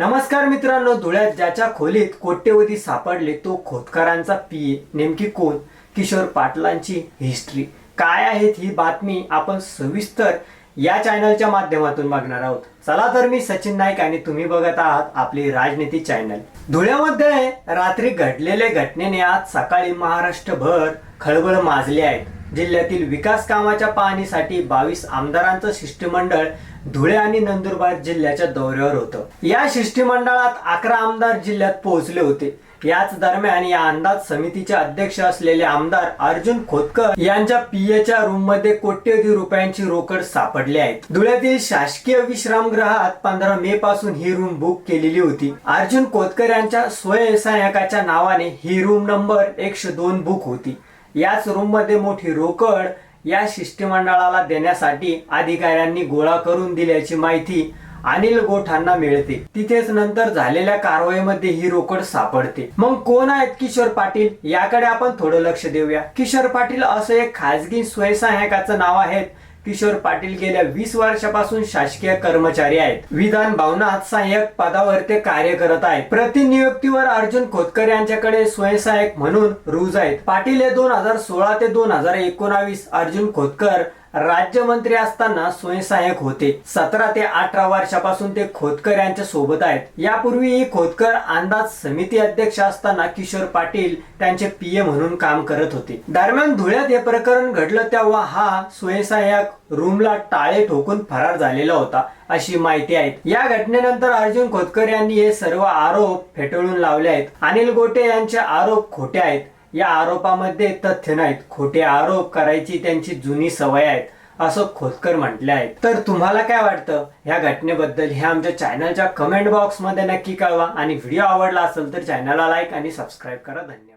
नमस्कार मित्रांनो धुळ्यात ज्याच्या खोलीत कोट्यवधी सापडले तो खोतकरांचा पीए. नेमकी कोण? किशोर पाटलांची हिस्ट्री काय आहेत ही बातमी आपण सविस्तर या चॅनलच्या माध्यमातून बघणार आहोत. चला तर मी सचिन नाईक आणि तुम्ही बघत आहात आपली राजनीती चॅनल धुळ्यामध्ये रात्री घडलेल्या घटनेने आज सकाळी महाराष्ट्रभर खळबळ माजली आहेत जिल्ह्यातील विकास कामाच्या पाहणीसाठी बावीस आमदारांचं शिष्टमंडळ धुळे आणि नंदुरबार जिल्ह्याच्या दौऱ्यावर होतं. या शिष्टमंडळात अकरा आमदार जिल्ह्यात पोहोचले होते. याच दरम्यान या अंदाज समितीचे अध्यक्ष असलेले आमदार अर्जुन खोतकर यांच्या पीएच्या रूममध्ये कोट्यवधी रुपयांची रोकड सापडली आहे. धुळ्यातील शासकीय विश्रामगृहात पंधरा मे पासून ही रूम बुक केलेली होती. अर्जुन खोतकर यांच्या स्वयंसहायकाच्या नावाने ही रूम नंबर एकशे दोन बुक होती. याच रूममध्ये मोठी रोकड या शिष्टमंडळाला देण्यासाठी अधिकाऱ्यांनी गोळा करून दिल्याची माहिती अनिल गोठांना मिळते. तिथेच नंतर झालेल्या कारवाईमध्ये ही रोकड सापडते. मग कोण आहेत किशोर पाटील? याकडे आपण थोडं लक्ष देऊया. किशोर पाटील असं एक खाजगी स्वयंसहायकाचं नाव आहे किशोर पाटील गेल्या वीस वर्षापासून शासकीय कर्मचारी आहेत. विधान भवनात सहाय्यक पदावर ते कार्य करत आहेत. प्रतिनियुक्तीवर अर्जुन खोतकर यांच्याकडे स्वयंसहाय्यक म्हणून रुज आहेत. पाटील हे दोन हजार सोळा ते दोन हजार एकोणावीस अर्जुन खोतकर राज्यमंत्री असताना स्वयंसहाय्यक होते. सतरा ते अठरा वर्षापासून ते खोतकर यांच्या सोबत आहेत. यापूर्वी खोतकर अंदाज समिती अध्यक्ष असताना किशोर पाटील त्यांचे पीए म्हणून काम करत होते. दरम्यान धुळ्यात हे प्रकरण घडलं तेव्हा हा स्वयंसहाय्यक रूमला टाळे ठोकून फरार झालेला होता अशी माहिती आहे. या घटनेनंतर अर्जुन खोतकर यांनी हे सर्व आरोप फेटाळून लावले आहेत. अनिल गोटे यांचे आरोप खोटे आहेत. या आरोपामध्ये तथ्य नाहीत. खोटे आरोप करायची त्यांची जुनी सवय आहेत असं खोतकर म्हटले आहेत. तर तुम्हाला काय वाटतं? ह्या घटनेबद्दल हे आमच्या चॅनलच्या कमेंट बॉक्समध्ये नक्की कळवा. आणि व्हिडिओ आवडला असेल तर चॅनलला लाईक आणि सबस्क्राईब करा. धन्यवाद.